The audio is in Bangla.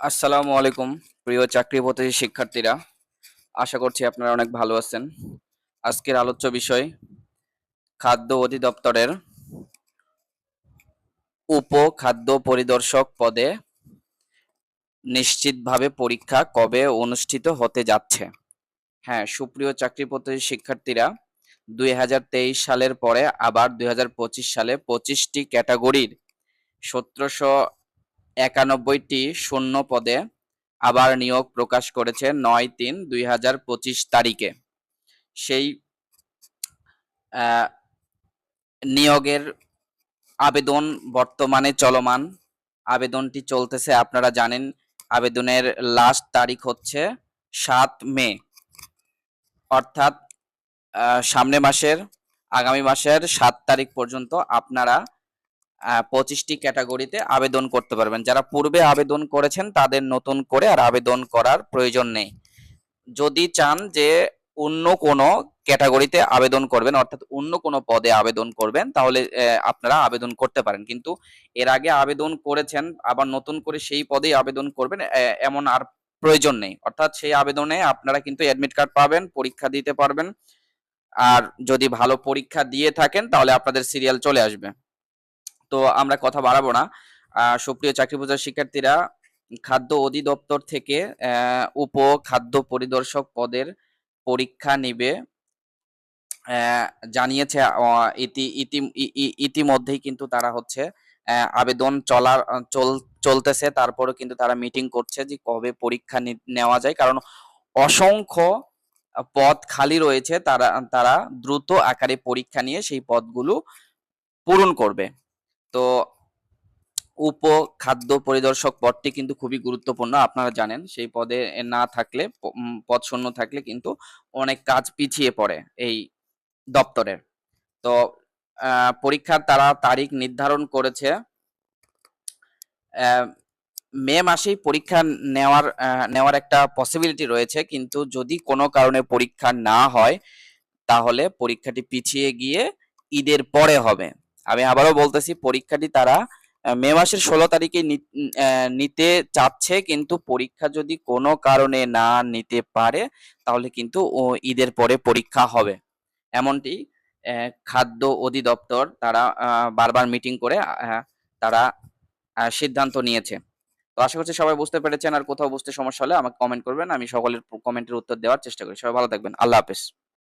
আসসালামু আলাইকুম, প্রিয় চাকরি প্রত্যাশী শিক্ষার্থীরা। আশা করছি আপনারা অনেক ভালো আছেন। আজকের আলোচ্য বিষয়, খাদ্য অধিদপ্তরের উপ খাদ্য পরিদর্শক পদে নিশ্চিতভাবে পরীক্ষা কবে অনুষ্ঠিত হতে যাচ্ছে। হ্যাঁ সুপ্রিয় চাকরি প্রত্যাশী শিক্ষার্থীরা, দুই হাজার তেইশ সালের পরে আবার দুই হাজার পঁচিশ সালে পঁচিশটি ক্যাটাগরির সতেরোশো একানব্বইটি শূন্য পদে আবার নিয়োগ প্রকাশ করেছে নয় তিন দুই হাজার পঁচিশ তারিখে। সেই নিয়োগের আবেদন বর্তমানে চলমান। আবেদনটি চলতেছে, আপনারা জানেন, আবেদনের লাস্ট তারিখ হচ্ছে সাত মে। অর্থাৎ সামনে মাসের, আগামী মাসের সাত তারিখ পর্যন্ত আপনারা পঁচিশটি ক্যাটাগরিতে আবেদন করতে পারবেন। যারা পূর্বে আবেদন করেছেন, তাদের নতুন করে আর আবেদন করার প্রয়োজন নেই। যদি চান যে অন্য কোনো ক্যাটাগরিতে আবেদন করবেন, অর্থাৎ অন্য কোনো পদে আবেদন করবেন, তাহলে আপনারা আবেদন করতে পারেন। কিন্তু এর আগে আবেদন করেছেন, আবার নতুন করে সেই পদেই আবেদন করবেন এমন আর প্রয়োজন নেই। অর্থাৎ সেই আবেদনে আপনারা কিন্তু অ্যাডমিট কার্ড পাবেন, পরীক্ষা দিতে পারবেন। আর যদি ভালো পরীক্ষা দিয়ে থাকেন, তাহলে আপনাদের সিরিয়াল চলে আসবে। তো আমরা কথা বাড়াবো না। সুপ্রিয় চাকরি প্রচার শিক্ষার্থীরা, খাদ্য অধিদপ্তর থেকে উপ খাদ্য পরিদর্শক পদের পরীক্ষা নিবে। জানিয়েছে ইতিমধ্যেই কিন্তু তারা হচ্ছে আবেদন চলার চল, চলতেছে। তারপরে কিন্তু তারা মিটিং করছে যে কবে পরীক্ষা নেওয়া যায়। কারণ অসংখ্য পদ খালি রয়েছে। তারা তারা দ্রুত আকারে পরীক্ষা নিয়ে সেই পদগুলো পূরণ করবে। তো উপ খাদ্য পরিদর্শক পদটি কিন্তু খুবই গুরুত্বপূর্ণ, আপনারা জানেন। সেই পদে না থাকলে পদ শূন্য থাকলে কিন্তু অনেক কাজ পিছিয়ে পড়ে এই দপ্তরের। তো পরীক্ষার তারা তারিখ নির্ধারণ করেছে মে মাসেই পরীক্ষা নেওয়ার নেওয়ার একটা পসিবিলিটি রয়েছে। কিন্তু যদি কোনো কারণে পরীক্ষা না হয়, তাহলে পরীক্ষাটি পিছিয়ে গিয়ে ঈদের পরে হবে। আমি আবারও বলতেছি, পরীক্ষাটি তারা মে মাসের ষোলো তারিখে নিতে চাচ্ছে, কিন্তু পরীক্ষা যদি কোনো কারণে না নিতে পারে, তাহলে কিন্তু ঈদের পরে পরীক্ষা হবে। এমনটি খাদ্য অধিদপ্তর তারা বারবার মিটিং করে তারা সিদ্ধান্ত নিয়েছে। তো আশা করছি সবাই বুঝতে পেরেছেন, আর কোথাও বুঝতে সমস্যা হলে আমাকে কমেন্ট করবেন, আমি সকলের কমেন্টের উত্তর দেওয়ার চেষ্টা করি। সবাই ভালো থাকবেন। আল্লাহ হাফেজ।